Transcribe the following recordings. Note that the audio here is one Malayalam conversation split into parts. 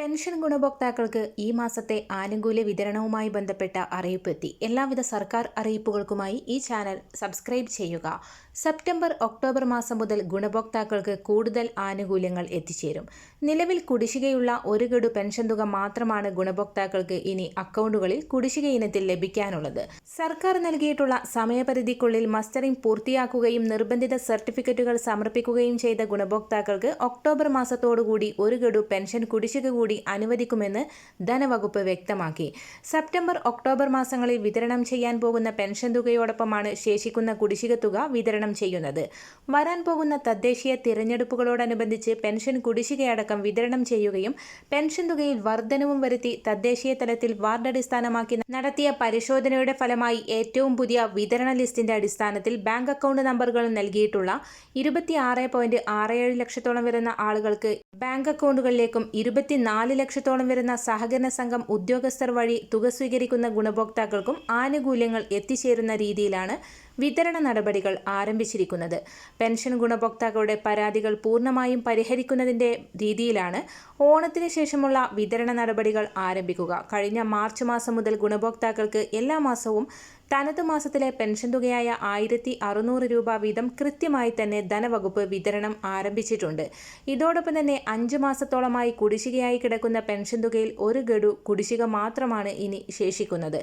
പെൻഷൻ ഗുണഭോക്താക്കൾക്ക് ഈ മാസത്തെ ആനുകൂല്യ വിതരണവുമായി ബന്ധപ്പെട്ട അറിയിപ്പ് എല്ലാവിധ സർക്കാർ അറിയിപ്പുകൾക്കുമായി ഈ ചാനൽ സബ്സ്ക്രൈബ് ചെയ്യുക. സെപ്റ്റംബർ ഒക്ടോബർ മാസം മുതൽ ഗുണഭോക്താക്കൾക്ക് കൂടുതൽ ആനുകൂല്യങ്ങൾ എത്തിച്ചേരും. നിലവിൽ കുടിശ്ശികയുള്ള ഒരു ഗഡു പെൻഷൻ തുക മാത്രമാണ് ഗുണഭോക്താക്കൾക്ക് ഇനി അക്കൗണ്ടുകളിൽ കുടിശ്ശിക ഇനത്തിൽ ലഭിക്കാനുള്ളത്. സർക്കാർ നൽകിയിട്ടുള്ള സമയപരിധിക്കുള്ളിൽ മസ്റ്ററിംഗ് പൂർത്തിയാക്കുകയും നിർബന്ധിത സർട്ടിഫിക്കറ്റുകൾ സമർപ്പിക്കുകയും ചെയ്ത ഗുണഭോക്താക്കൾക്ക് ഒക്ടോബർ മാസത്തോടുകൂടി ഒരു ഗഡു പെൻഷൻ കുടിശ്ശിക കൂടി അനുവദിക്കുമെന്ന് ധനവകുപ്പ് വ്യക്തമാക്കി. സെപ്റ്റംബർ ഒക്ടോബർ മാസങ്ങളിൽ വിതരണം ചെയ്യാൻ പോകുന്ന പെൻഷൻ തുകയോടൊപ്പമാണ് ശേഷിക്കുന്ന കുടിശ്ശിക തുക വിതരണം ചെയ്യുന്നത്. വരാൻ പോകുന്ന തദ്ദേശീയ തിരഞ്ഞെടുപ്പുകളോടനുബന്ധിച്ച് പെൻഷൻ കുടിശ്ശികയടക്കം വിതരണം ചെയ്യുകയും പെൻഷൻ തുകയിൽ വർധനവും വരുത്തി തദ്ദേശീയ തലത്തിൽ വാർഡ് അടിസ്ഥാനമാക്കി നടത്തിയ പരിശോധനയുടെ ഫലമായി ഏറ്റവും പുതിയ വിതരണ ലിസ്റ്റിന്റെ അടിസ്ഥാനത്തിൽ ബാങ്ക് അക്കൗണ്ട് നമ്പറുകൾ നൽകിയിട്ടുള്ള ഇരുപത്തിയാറ് പോയിന്റ് ആറ് ഏഴ് ലക്ഷത്തോളം വരുന്ന ആളുകൾക്ക് ബാങ്ക് അക്കൗണ്ടുകളിലേക്കും ഇരുപത്തിനാല് ലക്ഷത്തോളം വരുന്ന സഹകരണ സംഘം ഉദ്യോഗസ്ഥർ വഴി തുക സ്വീകരിക്കുന്ന ഗുണഭോക്താക്കൾക്കും ആനുകൂല്യങ്ങൾ എത്തിച്ചേരുന്ന രീതിയിലാണ് വിതരണ നടപടികൾ ആരംഭിച്ചിരിക്കുന്നത്. പെൻഷൻ ഗുണഭോക്താക്കളുടെ പരാതികൾ പൂർണമായും പരിഹരിക്കുന്നതിന്റെ രീതിയിലാണ് ഓണത്തിന് ശേഷമുള്ള വിതരണ നടപടികൾ ആരംഭിക്കുക. കഴിഞ്ഞ മാർച്ച് മാസം മുതൽ ഗുണഭോക്താക്കൾക്ക് എല്ലാ മാസവും തനത് മാസത്തിലെ പെൻഷൻ തുകയായ ആയിരത്തി അറുന്നൂറ് രൂപ വീതം കൃത്യമായി തന്നെ ധനവകുപ്പ് വിതരണം ആരംഭിച്ചിട്ടുണ്ട്. ഇതോടൊപ്പം തന്നെ അഞ്ച് മാസത്തോളമായി കുടിശ്ശികയായി കിടക്കുന്ന പെൻഷൻ തുകയിൽ ഒരു ഗഡു കുടിശ്ശിക മാത്രമാണ് ഇനി ശേഷിക്കുന്നത്.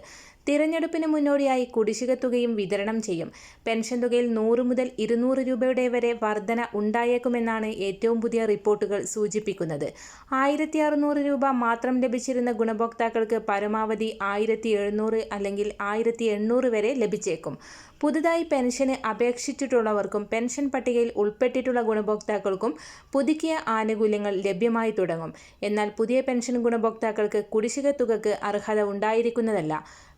തിരഞ്ഞെടുപ്പിന് മുന്നോടിയായി കുടിശ്ശിക തുകയും വിതരണം ചെയ്യും. പെൻഷൻ തുകയിൽ നൂറ് മുതൽ ഇരുന്നൂറ് രൂപയുടെ വരെ വർധന ഉണ്ടായേക്കുമെന്നാണ് ഏറ്റവും പുതിയ റിപ്പോർട്ടുകൾ സൂചിപ്പിക്കുന്നത്. ആയിരത്തി അറുന്നൂറ് രൂപ മാത്രം ലഭിച്ചിരുന്ന ഗുണഭോക്താക്കൾക്ക് പരമാവധി ആയിരത്തി എഴുന്നൂറ് അല്ലെങ്കിൽ ആയിരത്തി എണ്ണൂറ് വരെ ലഭിച്ചേക്കും. പുതുതായി പെൻഷന് അപേക്ഷിച്ചിട്ടുള്ളവർക്കും പെൻഷൻ പട്ടികയിൽ ഉൾപ്പെട്ടിട്ടുള്ള ഗുണഭോക്താക്കൾക്കും പുതുക്കിയ ആനുകൂല്യങ്ങൾ ലഭ്യമായി തുടങ്ങും. എന്നാൽ പുതിയ പെൻഷൻ ഗുണഭോക്താക്കൾക്ക് കുടിശ്ശിക തുകക്ക് അർഹത ഉണ്ടായിരിക്കുന്നതല്ല.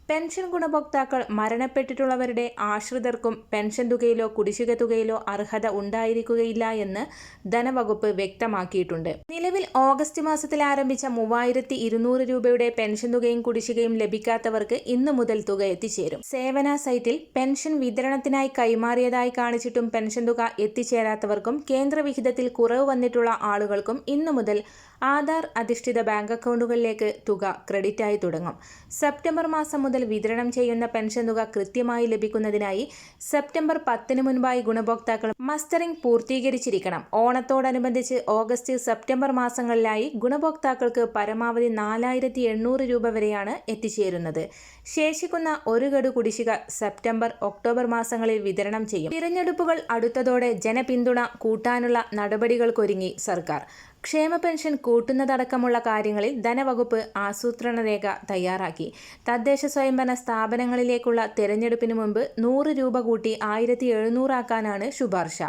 പെൻഷൻ ഗുണഭോക്താക്കൾ മരണപ്പെട്ടിട്ടുള്ളവരുടെ ആശ്രിതർക്കും പെൻഷൻ തുകയിലോ കുടിശ്ശിക തുകയിലോ അർഹത ഉണ്ടായിരിക്കുകയില്ല എന്ന് ധനവകുപ്പ് വ്യക്തമാക്കിയിട്ടുണ്ട്. നിലവിൽ ഓഗസ്റ്റ് മാസത്തിൽ ആരംഭിച്ച മൂവായിരത്തി ഇരുന്നൂറ് രൂപയുടെ പെൻഷൻ തുകയും കുടിശ്ശികയും ലഭിക്കാത്തവർക്ക് ഇന്നു മുതൽ തുക എത്തിച്ചേരും. സേവന സൈറ്റിൽ പെൻഷൻ വിതരണത്തിനായി കൈമാറിയതായി കാണിച്ചിട്ടും പെൻഷൻ തുക എത്തിച്ചേരാത്തവർക്കും കേന്ദ്രവിഹിതത്തിൽ കുറവ് വന്നിട്ടുള്ള ആളുകൾക്കും ഇന്നു മുതൽ ആധാർ അധിഷ്ഠിത ബാങ്ക് അക്കൗണ്ടുകളിലേക്ക് തുക ക്രെഡിറ്റായി തുടങ്ങും. സെപ്റ്റംബർ മാസം മുതൽ വിതരണം ചെയ്യുന്ന പെൻഷൻ തുക കൃത്യമായി ലഭിക്കുന്നതിനായി സെപ്റ്റംബർ പത്തിന് മുൻപായി ഗുണഭോക്താക്കൾ മസ്റ്ററിംഗ് പൂർത്തീകരിച്ചിരിക്കണം. ഓണത്തോടനുബന്ധിച്ച് ഓഗസ്റ്റ് സെപ്റ്റംബർ മാസങ്ങളിലായി ഗുണഭോക്താക്കൾക്ക് പരമാവധി നാലായിരത്തി എണ്ണൂറ് രൂപ വരെയാണ് എത്തിച്ചേരുന്നത്. ശേഷിക്കുന്ന ഒരു ഗഡു കുടിശ്ശിക സെപ്റ്റംബർ ഒക്ടോബർ മാസങ്ങളിൽ വിതരണം ചെയ്യും. തിരഞ്ഞെടുപ്പുകൾ അടുത്തതോടെ ജനപിന്തുണ കൂട്ടാനുള്ള നടപടികൾക്കൊരുങ്ങി സർക്കാർ. ക്ഷേമ പെൻഷൻ കൂട്ടുന്നതടക്കമുള്ള കാര്യങ്ങളിൽ ധനവകുപ്പ് ആസൂത്രണ രേഖ തയ്യാറാക്കി. തദ്ദേശ സ്വയംഭരണ സ്ഥാപനങ്ങളിലേക്കുള്ള തെരഞ്ഞെടുപ്പിന് മുമ്പ് നൂറ് രൂപ കൂട്ടി ആയിരത്തി എഴുന്നൂറാക്കാനാണ് ശുപാർശ.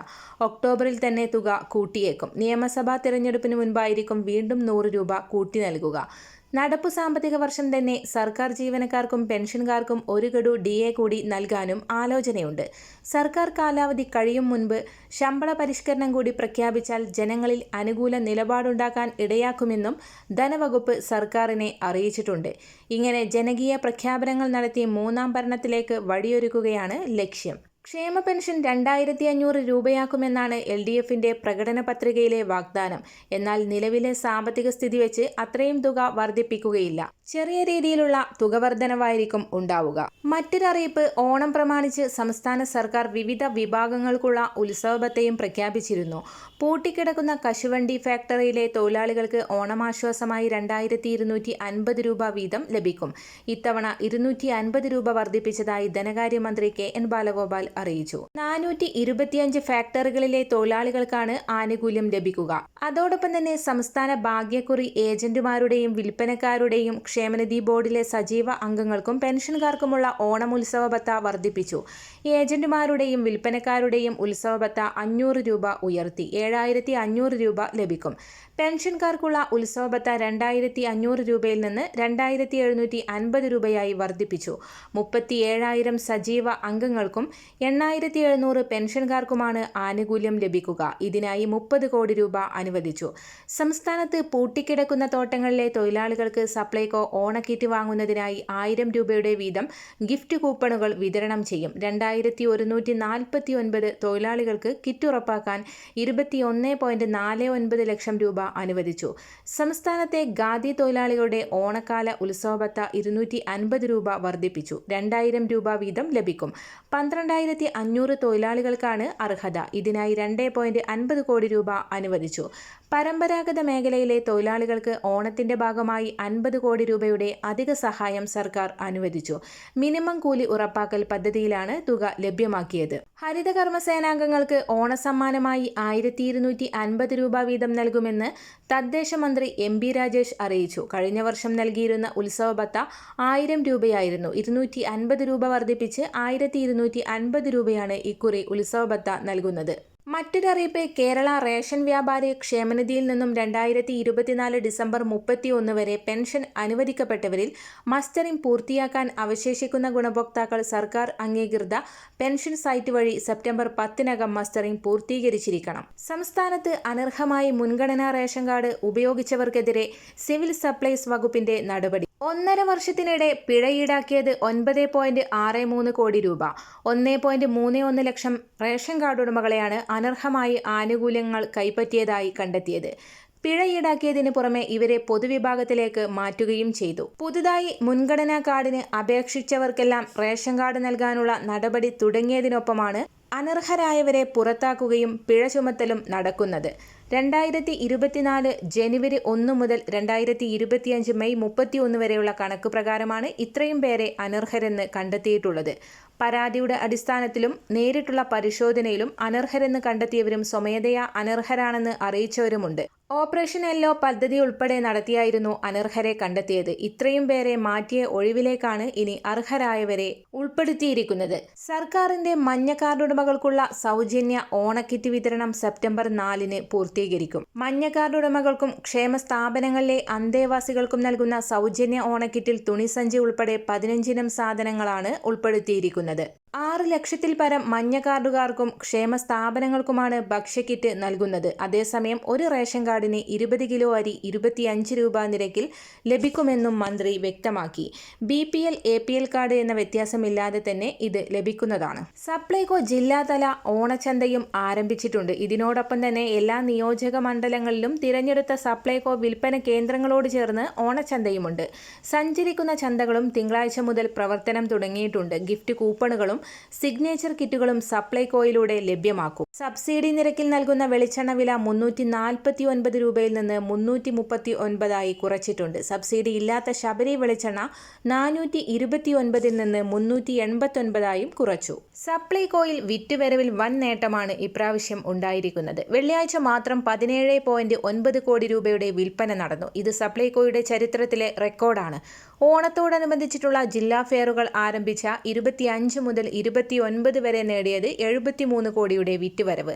ഒക്ടോബറിൽ തന്നെ തുക കൂട്ടിയേക്കും. നിയമസഭാ തെരഞ്ഞെടുപ്പിന് മുൻപായിരിക്കും വീണ്ടും നൂറ് രൂപ കൂട്ടി നൽകുക. നടപ്പു സാമ്പത്തിക വർഷം തന്നെ സർക്കാർ ജീവനക്കാർക്കും പെൻഷൻകാർക്കും ഒരു ഗഡു ഡി എ കൂടി നൽകാനും ആലോചനയുണ്ട്. സർക്കാർ കാലാവധി കഴിയും മുൻപ് ശമ്പള പരിഷ്കരണം കൂടി പ്രഖ്യാപിച്ചാൽ ജനങ്ങളിൽ അനുകൂല നിലപാടുണ്ടാക്കാൻ ഇടയാക്കുമെന്നും ധനവകുപ്പ് സർക്കാരിനെ അറിയിച്ചിട്ടുണ്ട്. ഇങ്ങനെ ജനകീയ പ്രഖ്യാപനങ്ങൾ നടത്തി മൂന്നാം ഭരണത്തിലേക്ക് വഴിയൊരുക്കുകയാണ് ലക്ഷ്യം. ക്ഷേമ പെൻഷൻ രണ്ടായിരത്തി അഞ്ഞൂറ് രൂപയാക്കുമെന്നാണ് എൽ ഡി എഫിന്റെ പ്രകടന പത്രികയിലെ വാഗ്ദാനം. എന്നാൽ നിലവിലെ സാമ്പത്തിക സ്ഥിതി വെച്ച് അത്രയും തുക വർദ്ധിപ്പിക്കുകയില്ല. ചെറിയ രീതിയിലുള്ള തുക വർധനവായിരിക്കും ഉണ്ടാവുക. മറ്റൊരറിയിപ്പ് ഓണം പ്രമാണിച്ച് സംസ്ഥാന സർക്കാർ വിവിധ വിഭാഗങ്ങൾക്കുള്ള ഉത്സവത്തെയും പ്രഖ്യാപിച്ചിരുന്നു. പൂട്ടിക്കിടക്കുന്ന കശുവണ്ടി ഫാക്ടറിയിലെ തൊഴിലാളികൾക്ക് ഓണമാശ്വാസമായി രണ്ടായിരത്തി ഇരുന്നൂറ്റി അൻപത് രൂപ വീതം ലഭിക്കും. ഇത്തവണ ഇരുന്നൂറ്റി അൻപത് രൂപ വർദ്ധിപ്പിച്ചതായി ധനകാര്യമന്ത്രി കെ എൻ ബാലഗോപാൽ അറിയിച്ചു. നാനൂറ്റി ഇരുപത്തിയഞ്ച് ഫാക്ടറികളിലെ തൊഴിലാളികൾക്കാണ് ആനുകൂല്യം ലഭിക്കുക. അതോടൊപ്പം തന്നെ സംസ്ഥാന ഭാഗ്യക്കുറി ഏജന്റുമാരുടെയും വിൽപ്പനക്കാരുടെയും ക്ഷേമനിധി ബോർഡിലെ സജീവ അംഗങ്ങൾക്കും പെൻഷൻകാർക്കുമുള്ള ഓണം ഉത്സവ ഭത്ത വർദ്ധിപ്പിച്ചു. ഏജന്റുമാരുടെയും വിൽപ്പനക്കാരുടെയും ഉത്സവ ഭത്ത അഞ്ഞൂറ് രൂപ ഉയർത്തി. ഏഴായിരത്തി അഞ്ഞൂറ് രൂപ ലഭിക്കും. പെൻഷൻകാർക്കുള്ള ഉത്സവബത്ത രണ്ടായിരത്തി അഞ്ഞൂറ് രൂപയിൽ നിന്ന് രണ്ടായിരത്തി എഴുന്നൂറ്റി അൻപത് രൂപയായി വർദ്ധിപ്പിച്ചു. മുപ്പത്തി ഏഴായിരം സജീവ അംഗങ്ങൾക്കും എണ്ണായിരത്തി എഴുന്നൂറ് പെൻഷൻകാർക്കുമാണ് ആനുകൂല്യം ലഭിക്കുക. ഇതിനായി മുപ്പത് കോടി രൂപ അനുവദിച്ചു. സംസ്ഥാനത്ത് പൂട്ടിക്കിടക്കുന്ന തോട്ടങ്ങളിലെ തൊഴിലാളികൾക്ക് സപ്ലൈകോ ഓണക്കിറ്റ് വാങ്ങുന്നതിനായി ആയിരം രൂപയുടെ വീതം ഗിഫ്റ്റ് കൂപ്പണുകൾ വിതരണം ചെയ്യും. രണ്ടായിരത്തി ഒരുന്നൂറ്റി നാൽപ്പത്തി ഒൻപത് തൊഴിലാളികൾക്ക് കിറ്റ് ഉറപ്പാക്കാൻ ഇരുപത്തി ഒന്ന് പോയിന്റ് നാല് ഒൻപത് ലക്ഷം രൂപ അനുവദിച്ചു. സംസ്ഥാനത്തെ ഖാദി തൊഴിലാളികളുടെ ഓണക്കാല ഉത്സവബത്ത ഇരുന്നൂറ്റി അൻപത് രൂപ വർദ്ധിപ്പിച്ചു. രണ്ടായിരം രൂപ വീതം ലഭിക്കും. പന്ത്രണ്ടായിരത്തി അഞ്ഞൂറ് തൊഴിലാളികൾക്കാണ് അർഹത. ഇതിനായി രണ്ട് പോയിന്റ് അൻപത് കോടി രൂപ അനുവദിച്ചു. പരമ്പരാഗത മേഖലയിലെ തൊഴിലാളികൾക്ക് ഓണത്തിന്റെ ഭാഗമായി അൻപത് കോടി രൂപയുടെ അധിക സഹായം സർക്കാർ അനുവദിച്ചു. മിനിമം കൂലി ഉറപ്പാക്കൽ പദ്ധതിയിലാണ് തുക ലഭ്യമാക്കിയത്. ഹരിത കർമ്മസേനാംഗങ്ങൾക്ക് ഓണസമ്മാനമായി ആയിരത്തി ഇരുന്നൂറ്റി അൻപത് രൂപ വീതം നൽകുമെന്ന് തദ്ദേശ മന്ത്രി എം ബി രാജേഷ് അറിയിച്ചു. കഴിഞ്ഞ വർഷം നൽകിയിരുന്ന ഉത്സവ ഭത്ത ആയിരം രൂപയായിരുന്നു. ഇരുന്നൂറ്റി അൻപത് രൂപ വർദ്ധിപ്പിച്ച് ആയിരത്തി ഇരുന്നൂറ്റി അൻപത് രൂപയാണ് ഇക്കുറി ഉത്സവ ഭത്ത നൽകുന്നത്. മറ്റൊരറിയിപ്പ് കേരള റേഷൻ വ്യാപാരി ക്ഷേമനിധിയിൽ നിന്നും രണ്ടായിരത്തി ഇരുപത്തിനാല് ഡിസംബർ മുപ്പത്തി ഒന്ന് വരെ പെൻഷൻ അനുവദിക്കപ്പെട്ടവരിൽ മസ്റ്ററിംഗ് പൂർത്തിയാക്കാൻ അവശേഷിക്കുന്ന ഗുണഭോക്താക്കൾ സർക്കാർ അംഗീകൃത പെൻഷൻ സൈറ്റ് വഴി സെപ്റ്റംബർ പത്തിനകം മസ്റ്ററിംഗ് പൂർത്തീകരിച്ചിരിക്കണം. സംസ്ഥാനത്ത് അനർഹമായി മുൻഗണനാ റേഷൻ കാർഡ് ഉപയോഗിച്ചവർക്കെതിരെ സിവിൽ സപ്ലൈസ് വകുപ്പിന്റെ നടപടി. ഒന്നര വർഷത്തിനിടെ പിഴ ഈടാക്കിയത് ഒൻപത് പോയിന്റ് ആറ് മൂന്ന് കോടി രൂപ. ഒന്ന് പോയിന്റ് മൂന്ന് ഒന്ന് ലക്ഷം റേഷൻ കാർഡ് ഉടമകളെയാണ് അനർഹമായി ആനുകൂല്യങ്ങൾ കൈപ്പറ്റിയതായി കണ്ടെത്തിയത്. പിഴ ഈടാക്കിയതിന് പുറമെ ഇവരെ പൊതുവിഭാഗത്തിലേക്ക് മാറ്റുകയും ചെയ്തു. പുതുതായി മുൻഗണനാ കാർഡിന് അപേക്ഷിച്ചവർക്കെല്ലാം റേഷൻ കാർഡ് നൽകാനുള്ള നടപടി തുടങ്ങിയതിനൊപ്പമാണ് അനർഹരായവരെ പുറത്താക്കുകയും പിഴ ചുമത്തലും നടക്കുന്നത്. രണ്ടായിരത്തി ഇരുപത്തിനാല് ജനുവരി ഒന്ന് മുതൽ രണ്ടായിരത്തി ഇരുപത്തിയഞ്ച് മെയ് മുപ്പത്തിയൊന്ന് വരെയുള്ള കണക്ക് പ്രകാരമാണ് ഇത്രയും പേരെ അനർഹരെന്ന് കണ്ടെത്തിയിട്ടുള്ളത്. പരാതിയുടെ അടിസ്ഥാനത്തിലും നേരിട്ടുള്ള പരിശോധനയിലും അനർഹരെന്ന് കണ്ടെത്തിയവരും സ്വമേധയാ അനർഹരാണെന്ന് അറിയിച്ചവരുമുണ്ട്. ഓപ്പറേഷൻ എല്ലോ പദ്ധതി ഉൾപ്പെടെ നടത്തിയായിരുന്നു അനർഹരെ കണ്ടെത്തിയത്. ഇത്രയും പേരെ മാറ്റിയ ഒഴിവിലേക്കാണ് ഇനി അർഹരായവരെ ഉൾപ്പെടുത്തിയിരിക്കുന്നത്. സർക്കാരിന്റെ മഞ്ഞ കാർഡുടമകൾക്കുള്ള സൗജന്യ ഓണക്കിറ്റ് വിതരണം സെപ്റ്റംബർ നാലിന് പൂർത്തീകരിക്കും മഞ്ഞ കാർഡ് ഉടമകൾക്കും ക്ഷേമ സ്ഥാപനങ്ങളിലെ അന്തേവാസികൾക്കും നൽകുന്ന സൗജന്യ ഓണക്കിറ്റിൽ തുണിസഞ്ചി ഉൾപ്പെടെ പതിനഞ്ചിനം സാധനങ്ങളാണ് ഉൾപ്പെടുത്തിയിരിക്കുന്നത്. ആറ് ലക്ഷത്തിൽ പരം മഞ്ഞ കാർഡുകാർക്കും ക്ഷേമ സ്ഥാപനങ്ങൾക്കുമാണ് ഭക്ഷ്യക്കിറ്റ് നൽകുന്നത്. അതേസമയം ഒരു റേഷൻ കാർഡിന് ഇരുപത് കിലോ അരി ഇരുപത്തിയഞ്ച് രൂപ നിരക്കിൽ ലഭിക്കുമെന്നും മന്ത്രി വ്യക്തമാക്കി. B P L A P L card എന്ന വ്യത്യാസമില്ലാതെ തന്നെ ഇത് ലഭിക്കുന്നതാണ്. സപ്ലൈകോ ജില്ലാതല ഓണച്ചന്തയും ആരംഭിച്ചിട്ടുണ്ട്. ഇതിനോടൊപ്പം തന്നെ എല്ലാ നിയോജക മണ്ഡലങ്ങളിലും തിരഞ്ഞെടുത്ത സപ്ലൈകോ വിൽപ്പന കേന്ദ്രങ്ങളോട് ചേർന്ന് ഓണച്ചന്തയുമുണ്ട്. സഞ്ചരിക്കുന്ന ചന്തകളും തിങ്കളാഴ്ച മുതൽ പ്രവർത്തനം തുടങ്ങിയിട്ടുണ്ട്. ഗിഫ്റ്റ് കൂപ്പണുകളും സിഗ്നേച്ചർ കിറ്റുകളും സപ്ലൈകോയിലൂടെ ലഭ്യമാക്കും. സബ്സിഡി നിരക്കിൽ നൽകുന്ന വെളിച്ചെണ്ണ വില മുന്നൂറ്റി നാൽപ്പത്തി ഒൻപത് രൂപയിൽ നിന്ന് മുന്നൂറ്റി മുപ്പത്തി ഒൻപതായി കുറച്ചിട്ടുണ്ട്. സബ്സിഡി ഇല്ലാത്ത ശബരി വെളിച്ചെണ്ണ നാനൂറ്റി ഇരുപത്തി ഒൻപതിൽ നിന്ന് മുന്നൂറ്റി എൺപത്തൊൻപതായും കുറച്ചു. സപ്ലൈകോയിൽ വിറ്റുവരവിൽ വൻ നേട്ടമാണ് ഇപ്രാവശ്യം ഉണ്ടായിരിക്കുന്നത്. വെള്ളിയാഴ്ച മാത്രം പതിനേഴ് പോയിന്റ് ഒൻപത് കോടി രൂപയുടെ വിൽപ്പന നടന്നു. ഇത് സപ്ലൈകോയുടെ ചരിത്രത്തിലെ റെക്കോർഡാണ്. ഓണത്തോടനുബന്ധിച്ചിട്ടുള്ള ജില്ലാ ഫെയറുകൾ ആരംഭിച്ച ഇരുപത്തിയഞ്ച് മുതൽ ഇരുപത്തിയൊൻപത് വരെ നേടിയത് എഴുപത്തിമൂന്ന് കോടിയുടെ വിറ്റുവരവ്.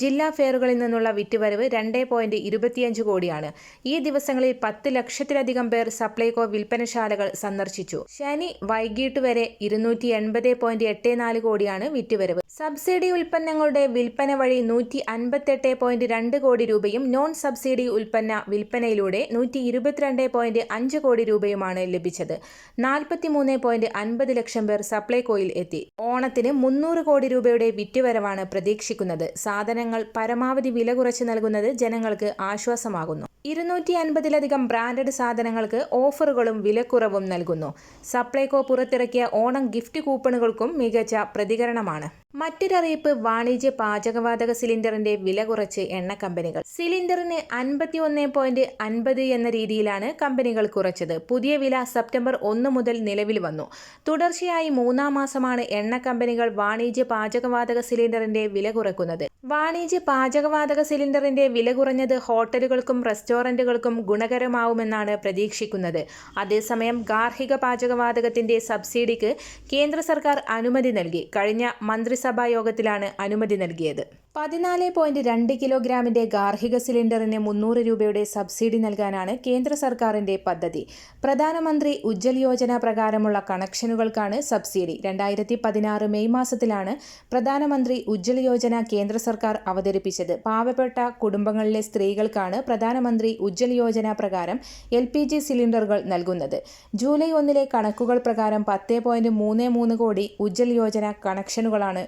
ജില്ലാ ഫെയറുകളിൽ നിന്നുള്ള വിറ്റുവരവ് രണ്ട് പോയിന്റ് ഇരുപത്തിയഞ്ച് കോടിയാണ്. ഈ ദിവസങ്ങളിൽ പത്ത് ലക്ഷത്തിലധികം പേർ സപ്ലൈകോ വിൽപ്പനശാലകൾ സന്ദർശിച്ചു. ശനി വൈകിട്ട് വരെ ഇരുന്നൂറ്റി എൺപത് പോയിന്റ് എട്ട് നാല് കോടിയാണ് വിറ്റുവരവ്. സബ്സിഡി ഉൽപ്പന്നങ്ങളുടെ വിൽപ്പന വഴി നൂറ്റി അൻപത്തെട്ട് പോയിന്റ് രണ്ട് കോടി രൂപയും നോൺ സബ്സിഡി ഉൽപ്പന്ന വിൽപ്പനയിലൂടെ നൂറ്റി ഇരുപത്തിരണ്ട് പോയിന്റ് അഞ്ച് കോടി രൂപയുമാണ് ലഭിച്ചത് നാൽപ്പത്തിമൂന്ന് പോയിന്റ് അൻപത് ലക്ഷം പേർ സപ്ലൈകോയിൽ എത്തി. ഓണത്തിന് മുന്നൂറ് കോടി രൂപയുടെ വിറ്റുവരവാണ് പ്രതീക്ഷിക്കുന്നത്. സാധനങ്ങൾ പരമാവധി വില കുറച്ച് നൽകുന്നത് ജനങ്ങൾക്ക് ആശ്വാസമാകുന്നു. ഇരുന്നൂറ്റി അൻപതിലധികം ബ്രാൻഡഡ് സാധനങ്ങൾക്ക് ഓഫറുകളും വിലക്കുറവും നൽകുന്നു. സപ്ലൈകോ പുറത്തിറക്കിയ ഓണം ഗിഫ്റ്റ് കൂപ്പണുകൾക്കും മികച്ച പ്രതികരണമാണ്. മറ്റൊരറിയിപ്പ് വാണിജ്യ പാചകവാതക സിലിണ്ടറിന്റെ വില കുറച്ച് എണ്ണ കമ്പനികൾ. സിലിണ്ടറിന് അൻപത്തി ഒന്ന് പോയിന്റ് അൻപത് എന്ന രീതിയിലാണ് കമ്പനികൾ കുറച്ചത്. പുതിയ വില സെപ്റ്റംബർ ഒന്ന് മുതൽ നിലവിൽ വന്നു. തുടർച്ചയായി മൂന്നാം മാസമാണ് എണ്ണ കമ്പനികൾ വാണിജ്യ പാചകവാതക സിലിണ്ടറിന്റെ വില കുറക്കുന്നത്. വാണിജ്യ പാചകവാതക സിലിണ്ടറിന്റെ വില കുറഞ്ഞത് ഹോട്ടലുകൾക്കും റെസ്റ്റോറന്റുകൾക്കും ഗുണകരമാവുമെന്നാണ് പ്രതീക്ഷിക്കുന്നത്. അതേസമയം ഗാർഹിക പാചകവാതകത്തിന്റെ സബ്സിഡിക്ക് കേന്ദ്ര സർക്കാർ അനുമതി നൽകി. കഴിഞ്ഞ മന്ത്രിസഭാ യോഗത്തിലാണ് അനുമതി നൽകിയത്. പതിനാല് പോയിന്റ് രണ്ട് കിലോഗ്രാമിന്റെ ഗാർഹിക സിലിണ്ടറിന് മുന്നൂറ് രൂപയുടെ സബ്സിഡി നൽകാനാണ് കേന്ദ്ര സർക്കാരിന്റെ പദ്ധതി. പ്രധാനമന്ത്രി ഉജ്ജൽ യോജന പ്രകാരമുള്ള കണക്ഷനുകൾക്കാണ് സബ്സിഡി. രണ്ടായിരത്തി പതിനാറ് മെയ് മാസത്തിലാണ് പ്രധാനമന്ത്രി ഉജ്ജൽ യോജന കേന്ദ്ര സർക്കാർ അവതരിപ്പിച്ചത്. പാവപ്പെട്ട കുടുംബങ്ങളിലെ സ്ത്രീകൾക്കാണ് പ്രധാനമന്ത്രി ഉജ്ജൽ യോജന പ്രകാരം എൽ പി ജി സിലിണ്ടറുകൾ നൽകുന്നത്. ജൂലൈ ഒന്നിലെ കണക്കുകൾ പ്രകാരം പത്ത് പോയിന്റ് മൂന്ന് മൂന്ന് കോടി ഉജ്ജൽ യോജന കണക്ഷനുകളാണ്